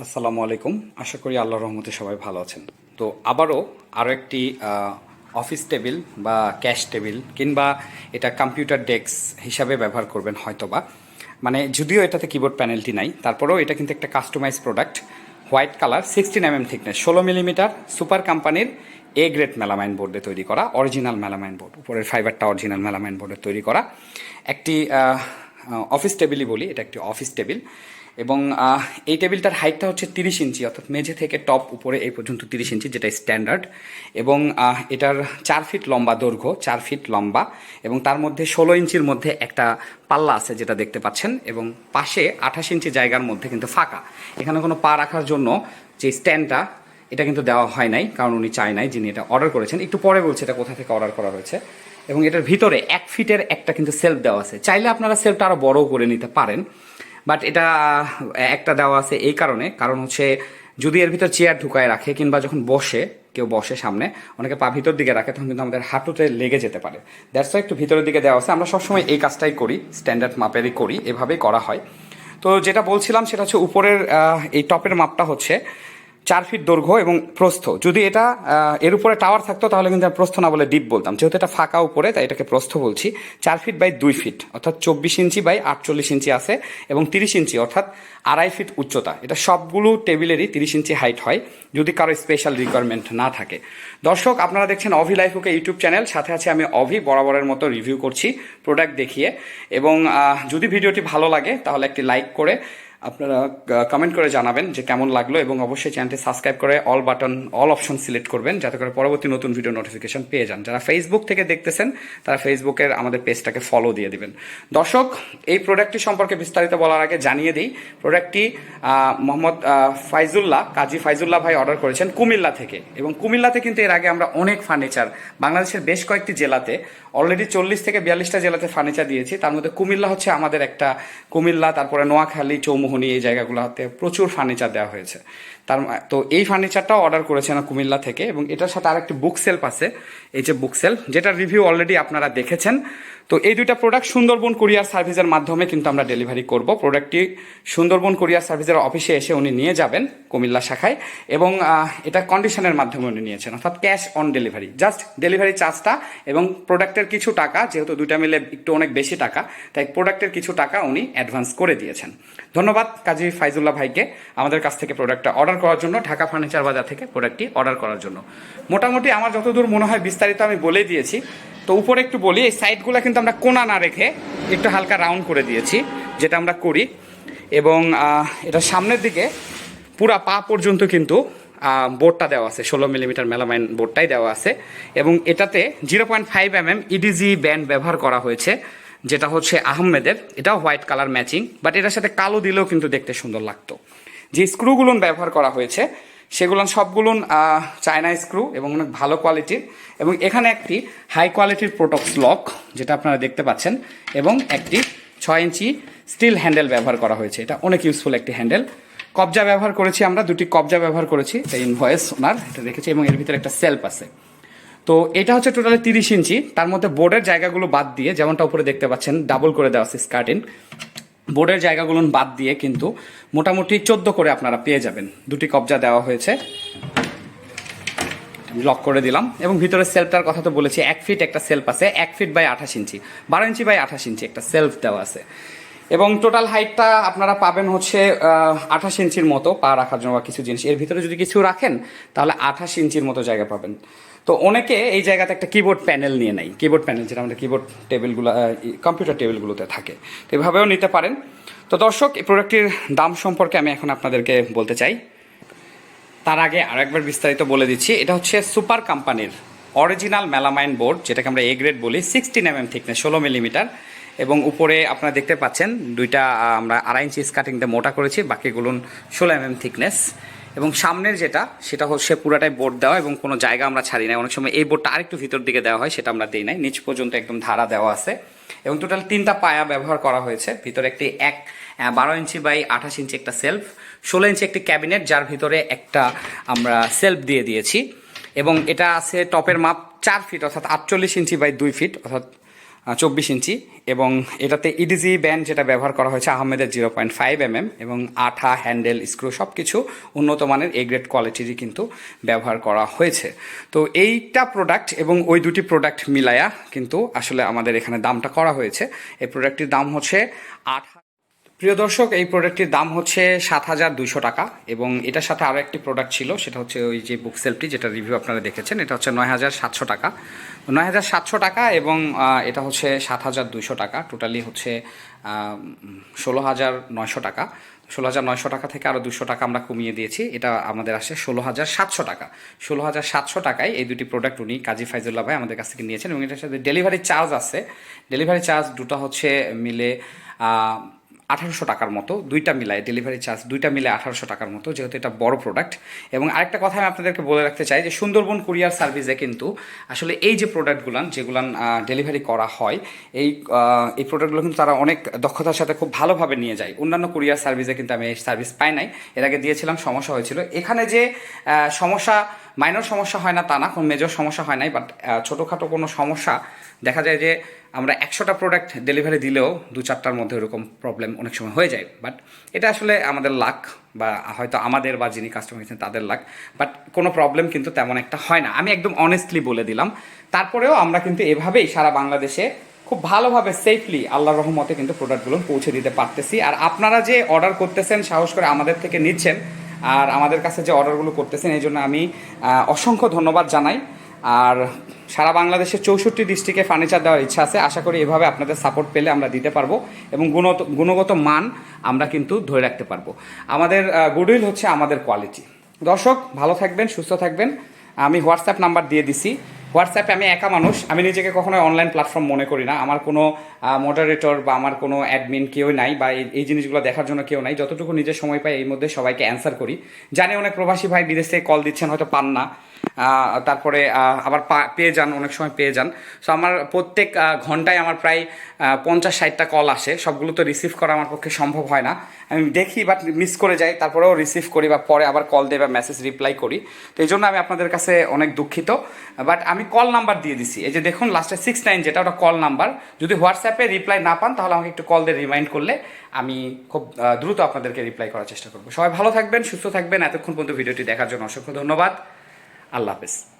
আসসালামু আলাইকুম। আশা করি আল্লাহ রহমতে সবাই ভালো আছেন। তো আবারও আরও একটি অফিস টেবিল বা ক্যাশ টেবিল কিংবা এটা কম্পিউটার ডেস্ক হিসাবে ব্যবহার করবেন হয়তোবা। মানে যদিও এটাতে কিবোর্ড প্যানেলটি নাই, তারপরেও এটা কিন্তু একটা customize product white colour sixteen M M thickness ষোলো মিলিমিটার সুপার কোম্পানির এ গ্রেড মেলামাইন বোর্ডে তৈরি করা অরিজিনাল মেলামাইন বোর্ড উপরের ফাইবারটা অরিজিনাল মেলামাইন বোর্ডে তৈরি করা। একটি অফিস টেবিলই বলি, এটা একটি অফিস টেবিল এবং এই টেবিলটার হাইটটা হচ্ছে তিরিশ ইঞ্চি, অর্থাৎ মেঝে থেকে টপ উপরে এই পর্যন্ত তিরিশ ইঞ্চি, যেটা স্ট্যান্ডার্ড এবং এটার চার ফিট লম্বা দৈর্ঘ্য, চার ফিট লম্বা, এবং তার মধ্যে ষোলো ইঞ্চির মধ্যে একটা পাল্লা আছে, যেটা দেখতে পাচ্ছেন। এবং পাশে আঠাশ ইঞ্চি জায়গার মধ্যে কিন্তু ফাঁকা। এখানে কোনো পা রাখার জন্য যে স্ট্যান্ডটা এটা কিন্তু দেওয়া হয় নাই, কারণ উনি চায় নাই যিনি এটা অর্ডার করেছেন। একটু পরে বলছে এটা কোথা থেকে অর্ডার করা হয়েছে। এবং এটার ভিতরে এক ফিটের একটা কিন্তু সেলফ দেওয়া আছে। চাইলে আপনারা সেলফটা আরও বড় করে নিতে পারেন বাট এটা, একটা দেওয়া আছে এই কারণে। কারণ হচ্ছে, যদি এর ভিতর চেয়ার ঢুকায় রাখে কিংবা যখন বসে, কেউ বসে সামনে, অনেকে পা ভিতর দিকে রাখে, তখন কিন্তু আমাদের হাঁটুতে লেগে যেতে পারে। দ্যাটস একটু ভিতরের দিকে দেওয়া আছে। আমরা সবসময় এই কাজটাই করি স্ট্যান্ডার্ড মাপেরই করি, এভাবেই করা হয়। তো যেটা বলছিলাম, সেটা হচ্ছে উপরের এই টপের মাপটা হচ্ছে চার ফিট দৈর্ঘ্য এবং প্রস্থ। যদি এটা এর উপরে টাওয়ার থাকতো, তাহলে কিন্তু আমি প্রস্থ না বলে ডিপ বলতাম। যেহেতু এটা ফাঁকা উপরে, তাই এটাকে প্রস্থ বলছি। চার ফিট বাই দুই ফিট, অর্থাৎ চব্বিশ ইঞ্চি বাই আটচল্লিশ ইঞ্চি আছে এবং তিরিশ ইঞ্চি, অর্থাৎ আড়াই ফিট উচ্চতা। এটা সবগুলো টেবিলেরই তিরিশ ইঞ্চি হাইট হয়, যদি কারও স্পেশাল রিকোয়ারমেন্ট না থাকে। দর্শক, আপনারা দেখছেন অভি লাইফুকে ইউটিউব চ্যানেল সাথে আছে আমি অভি, বরাবরের মতো রিভিউ করছি প্রোডাক্ট দেখিয়ে। এবং যদি ভিডিওটি ভালো লাগে, তাহলে একটি লাইক করে আপনারা কমেন্ট করে জানাবেন যে কেমন লাগল এবং অবশ্যই চ্যানেলটি সাবস্ক্রাইব করে all button all option select করবেন যাতে করে পরবর্তী নতুন ভিডিও নোটিফিকেশন পেয়ে যান। যারা ফেসবুক থেকে দেখতেছেন, তারা ফেসবুকের আমাদের পেজটাকে ফলো দিয়ে দিবেন। দর্শক, এই প্রোডাক্টটি সম্পর্কে বিস্তারিত বলার আগে জানিয়ে দিই প্রোডাক্টটি মোহাম্মদ ফাইজুল্লাহ, কাজী ফাইজুল্লাহ ভাই অর্ডার করেছেন কুমিল্লা থেকে। এবং কুমিল্লাতে কিন্তু এর আগে আমরা অনেক ফার্নিচার বাংলাদেশের বেশ কয়েকটি জেলাতে অলরেডি চল্লিশ থেকে বিয়াল্লিশটা জেলাতে ফার্নিচার দিয়েছি। তার মধ্যে কুমিল্লা হচ্ছে আমাদের একটা, কুমিল্লা, তারপরে নোয়াখালী চৌমোহনী এই জায়গাগুলোতে প্রচুর ফার্নিচার দেওয়া হয়েছে। তার তো এই ফার্নিচারটাও অর্ডার করেছেন কুমিল্লা থেকে, এবং এটার সাথে আরেকটি বুক সেলফ আছে, এই যে বুক সেলফ যেটার রিভিউ অলরেডি আপনারা দেখেছেন। তো এই দুইটা প্রোডাক্ট সুন্দরবন কুরিয়ার সার্ভিসের মাধ্যমে কিন্তু আমরা ডেলিভারি করব। প্রোডাক্টটি সুন্দরবন কুরিয়ার সার্ভিসের অফিসে এসে উনি নিয়ে যাবেন কুমিল্লা শাখায়, এবং এটা কন্ডিশনের মাধ্যমে উনি নিয়েছেন, অর্থাৎ cash on delivery just delivery চার্জটা এবং প্রোডাক্টের কিছু টাকা, যেহেতু দুইটা মিলে একটু অনেক বেশি টাকা, তাই প্রোডাক্টের কিছু টাকা উনি অ্যাডভান্স করে দিয়েছেন। ধন্যবাদ কাজী ফাইজুল্লাহ ভাইকে, আমাদের কাছ থেকে প্রোডাক্টটা অর্ডার করার জন্য ঢাকা ফার্নিচার বাজার থেকে প্রোডাক্টটি অর্ডার করার জন্য। মোটামুটি আমার যতদূর মনে হয় বিস্তারিত আমি বলে দিয়েছি। তো উপরে একটু বলি, এই সাইডগুলো কিন্তু আমরা কোনা না রেখে একটু হালকা রাউন্ড করে দিয়েছি, যেটা আমরা করি। এবং এটা সামনের দিকে পুরা পা পর্যন্ত কিন্তু বোর্ডটা দেওয়া আছে, ষোলো মিলিমিটার মেলামাইন বোর্ডটাই দেওয়া আছে। এবং এটাতে zero point five M M edge band ব্যবহার করা হয়েছে, যেটা হচ্ছে আহমেদের। এটাও হোয়াইট কালার ম্যাচিং, বাট এটার সাথে কালো দিলেও কিন্তু দেখতে সুন্দর লাগতো। যে স্ক্রুগুলো ব্যবহার করা হয়েছে সেগুলো সবগুলো চায়না স্ক্রু এবং অনেক ভালো কোয়ালিটির এবং এখানে একটি হাই কোয়ালিটির প্রোটক্স লক যেটা আপনারা দেখতে পাচ্ছেন, এবং একটি ছয় ইঞ্চি স্টিল হ্যান্ডেল ব্যবহার করা হয়েছে। এটা অনেক ইউজফুল একটি হ্যান্ডেল কবজা ব্যবহার করেছি আমরা, দুটি কবজা ব্যবহার করেছি, এটা ইনভয়েস ওনার, এটা রেখেছি, এবং এর ভিতরে একটা সেলফ আছে। তো এটা হচ্ছে টোটালি তিরিশ ইঞ্চি, তার মধ্যে বোর্ডের জায়গাগুলো বাদ দিয়ে, যেমনটা উপরে দেখতে পাচ্ছেন ডাবল করে দেওয়া আছে স্কার্টিন বোর্ডের জায়গাগুলো বাদ দিয়ে কিন্তু মোটামুটি চোদ্দ করে আপনারা পেয়ে যাবেন। দুটি কবজা দেওয়া হয়েছে। লক করে দিলাম। এবং ভিতরে সেলফটার কথা তো বলেছি, এক ফিট একটা সেলফ আছে, এক ফিট বাই আঠাশ ইঞ্চি, বারো ইঞ্চি বাই আঠাশ ইঞ্চি একটা সেলফ দেওয়া আছে। এবং টোটাল হাইটটা আপনারা পাবেন হচ্ছে আঠাশ ইঞ্চির মতো পা রাখার জন্য বা কিছু জিনিস। এর ভিতরে যদি কিছু রাখেন, তাহলে আঠাশ ইঞ্চির মতো জায়গা পাবেন। তো অনেকে এই জায়গাতে একটা কিবোর্ড প্যানেল নিয়ে নেয়। কিবোর্ড প্যানেল যেটা আমাদের কিবোর্ড টেবিলগুলো কম্পিউটার টেবিলগুলোতে থাকে। তো এভাবেও নিতে পারেন। তো দর্শক, এই প্রোডাক্টটির দাম সম্পর্কে আমি এখন আপনাদেরকে বলতে চাই। তার আগে আরও একবার বিস্তারিত বলে দিচ্ছি। এটা হচ্ছে সুপার কোম্পানির অরিজিনাল মেলামাইন বোর্ড যেটাকে আমরা এ গ্রেড বলি সিক্সটিন এম এম থিকনেস ষোলো মিলিমিটার এবং উপরে আপনারা দেখতে পাচ্ছেন দুইটা আমরা আড়াই ইঞ্চি স্কার্টিং দিয়ে মোটা করেছি বাকিগুলো ষোলো এম এম থিকনেস এবং সামনের যেটা, সেটা হচ্ছে পুরাটাই বোর্ড দেওয়া এবং কোনো জায়গা আমরা ছাড়ি নাই। অনেক সময় এই বোর্ডটা আরেকটু ভিতর দিকে দেওয়া হয়, সেটা আমরা দিই নাই। নিচ পর্যন্ত একদম ধারা দেওয়া আছে। এবং টোটাল তিনটা পায়া ব্যবহার করা হয়েছে। ভিতরে একটি এক বারো ইঞ্চি বাই আঠাশ ইঞ্চি একটা সেলফ ষোলো ইঞ্চি একটি ক্যাবিনেট যার ভিতরে একটা আমরা সেলফ দিয়ে দিয়েছি। এবং এটা আছে টপের মাপ চার ফিট অর্থাৎ আটচল্লিশ ইঞ্চি বাই দুই ফিট অর্থাৎ চব্বিশ ইঞ্চি এবং এটাতে ইডিজি ব্যান্ড যেটা ব্যবহার করা হয়েছে আহমেদের zero point five M M এবং আঠা, হ্যান্ডেল, স্ক্রু সব কিছু উন্নত মানের এ গ্রেড কোয়ালিটিরই কিন্তু ব্যবহার করা হয়েছে। তো এইটা প্রোডাক্ট এবং ওই দুটি প্রোডাক্ট মিলায়া কিন্তু আসলে আমাদের এখানে দামটা করা হয়েছে। এই প্রোডাক্টটির দাম হচ্ছে আট প্রিয় দর্শক, এই প্রোডাক্টটির দাম হচ্ছে সাত হাজার দুইশো টাকা এবং এটার সাথে আরও একটি প্রোডাক্ট ছিল, সেটা হচ্ছে ওই যে বুক সেলফটি যেটা রিভিউ আপনারা দেখেছেন। এটা হচ্ছে নয় হাজার সাতশো টাকা। নয় হাজার সাতশো টাকা এবং এটা হচ্ছে সাত হাজার দুইশো টাকা। টোটালি হচ্ছে ষোলো হাজার নয়শো টাকা। ষোলো হাজার নয়শো টাকা থেকে আরও দুশো টাকা আমরা কমিয়ে দিয়েছি। এটা আমাদের আসে ষোলো হাজার সাতশো টাকা। ষোলো হাজার সাতশো টাকায় এই দুটি প্রোডাক্ট উনি কাজী ফাইজুল্লাহ ভাই আমাদের কাছ থেকে নিয়েছেন এবং এটার সাথে ডেলিভারি চার্জ আছে। ডেলিভারি চার্জ দুটো হচ্ছে মিলে আঠারোশো টাকার মতো, দুইটা মিলায় ডেলিভারি চার্জ দুইটা মিলে আঠারোশো টাকার মতো, যেহেতু এটা বড় প্রোডাক্ট এবং আরেকটা কথা আমি আপনাদেরকে বলে রাখতে চাই যে, সুন্দরবন কুরিয়ার সার্ভিসে কিন্তু আসলে এই যে প্রোডাক্টগুলান যেগুলান ডেলিভারি করা হয়, এই এই প্রোডাক্টগুলো কিন্তু তারা অনেক দক্ষতার সাথে খুব ভালোভাবে নিয়ে যায়। অন্যান্য কুরিয়ার সার্ভিসে কিন্তু আমি এই সার্ভিস পাই নাই। এর আগে দিয়েছিলাম, সমস্যা হয়েছিল। এখানে যে সমস্যা মাইনর সমস্যা হয় না তা না, কোনো মেজর সমস্যা হয় নাই বাট ছোটোখাটো কোনো সমস্যা দেখা যায় যে আমরা একশোটা প্রোডাক্ট ডেলিভারি দিলেও দু চারটার মধ্যে এরকম প্রবলেম অনেক সময় হয়ে যায়। বাট এটা আসলে আমাদের লাক বা হয়তো আমাদের বা যিনি কাস্টমার হয়েছেন তাদের লাক বাট কোনো প্রবলেম কিন্তু তেমন একটা হয় না। আমি একদম অনেস্টলি বলে দিলাম। তারপরেও আমরা কিন্তু এভাবেই সারা বাংলাদেশে খুব ভালোভাবে সেফলি আল্লাহর রহমতে কিন্তু প্রোডাক্টগুলো পৌঁছে দিতে পারতেছি। আর আপনারা যে অর্ডার করতেছেন, সাহস করে আমাদের থেকে নিচ্ছেন, আর আমাদের কাছে যে অর্ডারগুলো করতেছেন, এই জন্য আমি অসংখ্য ধন্যবাদ জানাই। আর সারা বাংলাদেশের চৌষট্টি ডিস্ট্রিক্টে ফার্নিচার দেওয়ার ইচ্ছা আছে। আশা করি এভাবে আপনাদের সাপোর্ট পেলে আমরা দিতে পারব এবং গুণত, গুণগত মান আমরা কিন্তু ধরে রাখতে পারব। আমাদের গুডউইল হচ্ছে আমাদের কোয়ালিটি দর্শক, ভালো থাকবেন, সুস্থ থাকবেন। আমি হোয়াটসঅ্যাপ নাম্বার দিয়ে দিছি। হোয়াটসঅ্যাপে আমি একা মানুষ, আমি নিজেকে কখনো অনলাইন প্ল্যাটফর্ম মনে করি না। আমার কোনো মডারেটর বা আমার কোনো অ্যাডমিন কেউ নাই বা এই- জিনিসগুলো দেখার জন্য কেউ নাই। যতটুকু নিজের সময় পাই এই মধ্যে সবাইকে অ্যান্সার করি। জানি অনেক প্রবাসী ভাই বিদেশ থেকে কল দিচ্ছেন, হয়তো পান না। তারপরে আবার পেয়ে যান, অনেক সময় পেয়ে যান। সো আমার প্রত্যেক ঘন্টায় আমার প্রায় পঞ্চাশ, ষাটটা কল আসে। সবগুলো তো রিসিভ করা আমার পক্ষে সম্ভব হয় না। আমি দেখি বাট মিস করে যাই, তারপরেও রিসিভ করি বা পরে আবার কল দেয় বা মেসেজ রিপ্লাই করি। তো এই জন্য আমি আপনাদের কাছে অনেক দুঃখিত। বাট আমি কল নাম্বার দিয়ে দিছি। এই যে দেখুন লাস্টে সিক্স নাইন যেটা, ওটা কল নাম্বার যদি হোয়াটসঅ্যাপে রিপ্লাই না পান, তাহলে আমাকে একটু কল দিয়ে রিমাইন্ড করলে আমি খুব দ্রুত আপনাদেরকে রিপ্লাই করার চেষ্টা করব। সবাই ভালো থাকবেন, সুস্থ থাকবেন। এতক্ষণ পর্যন্ত ভিডিওটি দেখার জন্য অসংখ্য ধন্যবাদ। আল্লাহ হাফেজ।